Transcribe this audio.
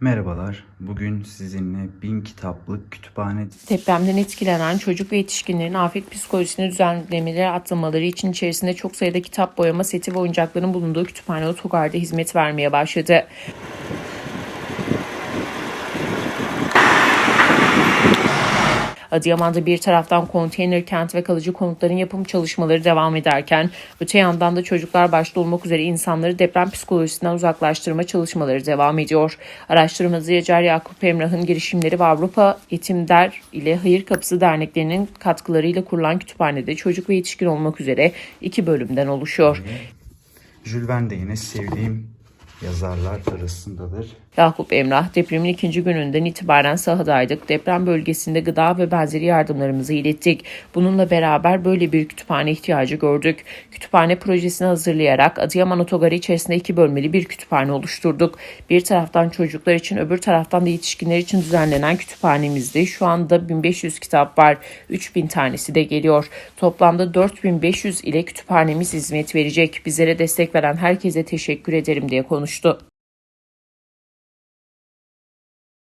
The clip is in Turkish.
Merhabalar. Bugün sizinle bin kitaplık kütüphane Depremden etkilenen çocuk ve yetişkinlerin afet psikolojisini düzenlemeleri atlamaları için içerisinde çok sayıda kitap, boyama seti ve oyuncakların bulunduğu kütüphane otogarda hizmet vermeye başladı. Adıyaman'da bir taraftan konteyner kent ve kalıcı konutların yapım çalışmaları devam ederken öte yandan da çocuklar başta olmak üzere insanları deprem psikolojisinden uzaklaştırma çalışmaları devam ediyor. Araştırmacı Yacar Yakup Emrah'ın girişimleri ve Avrupa Yetimder ile Hayır Kapısı derneklerinin katkılarıyla kurulan kütüphanede çocuk ve yetişkin olmak üzere iki bölümden oluşuyor. Jules Verne de yine sevdiğim yazarlar arasındadır. Yakup Emrah, depremin ikinci gününden itibaren sahadaydık. Deprem bölgesinde gıda ve benzeri yardımlarımızı ilettik. Bununla beraber böyle bir kütüphane ihtiyacı gördük. Kütüphane projesini hazırlayarak Adıyaman Otogarı içerisinde iki bölmeli bir kütüphane oluşturduk. Bir taraftan çocuklar için öbür taraftan da yetişkinler için düzenlenen kütüphanemizde şu anda 1500 kitap var. 3000 tanesi de geliyor. Toplamda 4500 ile kütüphanemiz hizmet verecek. Bizlere destek veren herkese teşekkür ederim diye konuştu olmuştu.